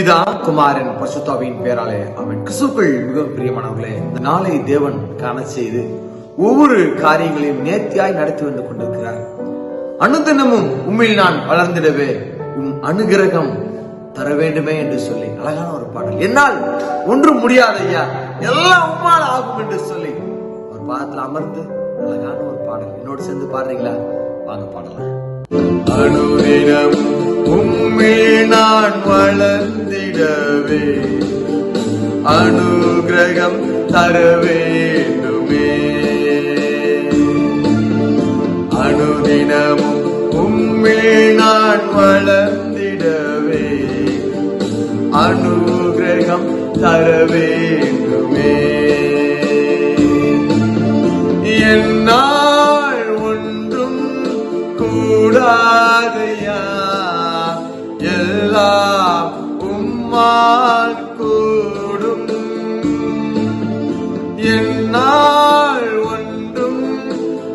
பிதா குமாரன் பசுத்தாவின் பேராலே அவன் கிறிஸ்துக்கள் மிகவும் பிரியமானவர்களே இந்த நாளை தேவன் காண செய்து ஒவ்வொரு காரியங்களையும் நேர்த்தியாய் நடத்தி வந்து கொண்டிருக்கிறார். அனுதினமும் உண்மையில் நான் வளர்ந்திடவே உம் அனுகிரகம் தர வேண்டுமே என்று சொல்லி அழகான ஒரு பாடல். என்னால் ஒன்றும் முடியாது ஐயா எல்லாம் உம்மால் ஆகும் என்று சொல்லி ஒரு பாதத்தில் அமர்ந்து அழகான ஒரு பாடல். என்னோடு சேர்ந்து பாடுறீங்களா? வாங்க பாடலாம். அனுதினமும் உம்மில் நான் வளர்ந்திடவே. அனுகிரகம் தர வேண்டுமே அனுதினமும் உம்மில் நான் வளர்ந்திடவே. அனுகிரகம் தர வேண்டுமே என்னால் ஒன்றும் கூடாதையா? எல்லாம் உம்மால் கூடும். என்னால் ஒன்றும்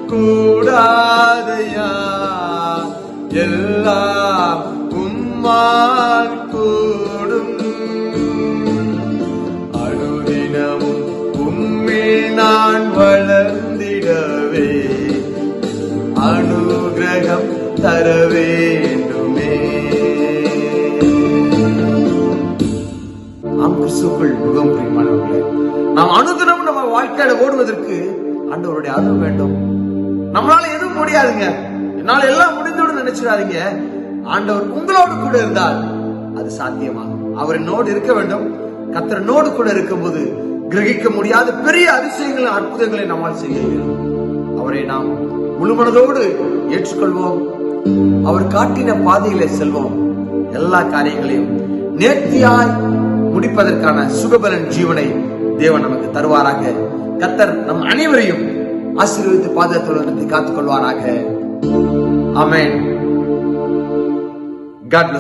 கூடாதையா? எல்லாம் உம்மால் கூடும். அனுதினமும் உம்மில் நான் வளர்ந்திடவே. அனுகிரகம் தர வேண்டுமே கிறிஸ்துக்கள் மிகவும் பிரியமானவர்களே நாம் அனுதினம் நம்ம வாழ்க்கையில ஓடுவதற்கு ஆண்டவருடைய அருள் வேண்டும். நம்மளால எதுவும் முடியாதுங்க. என்னால் எல்லாம் முடிந்தோடு நினைச்சிடாதீங்க. ஆண்டவர் உங்களோடு கூட இருந்தால் அது சாத்தியமாகும். அவர் என்னோடு இருக்க வேண்டும். கத்திர நோடு கூட இருக்கும்போது கிரகிக்க முடியாத பெரிய அதிசயங்களும் அற்புதங்களை நம்மால் செய்ய இயலும். அவரை நாம் முழுமனதோடு ஏற்றுக்கொள்வோம். அவர் காட்டின பாதையில செல்வோம். எல்லா காரியங்களையும் நேர்த்தியாய் முடிப்பதற்கான சுகபலன் ஜீவனை தேவன் நமக்கு தருவாராக. கத்தர் நம் அனைவரையும் ஆசீர்வதித்து பாதத்தில் காத்துக் கொள்வாராக அமேன் God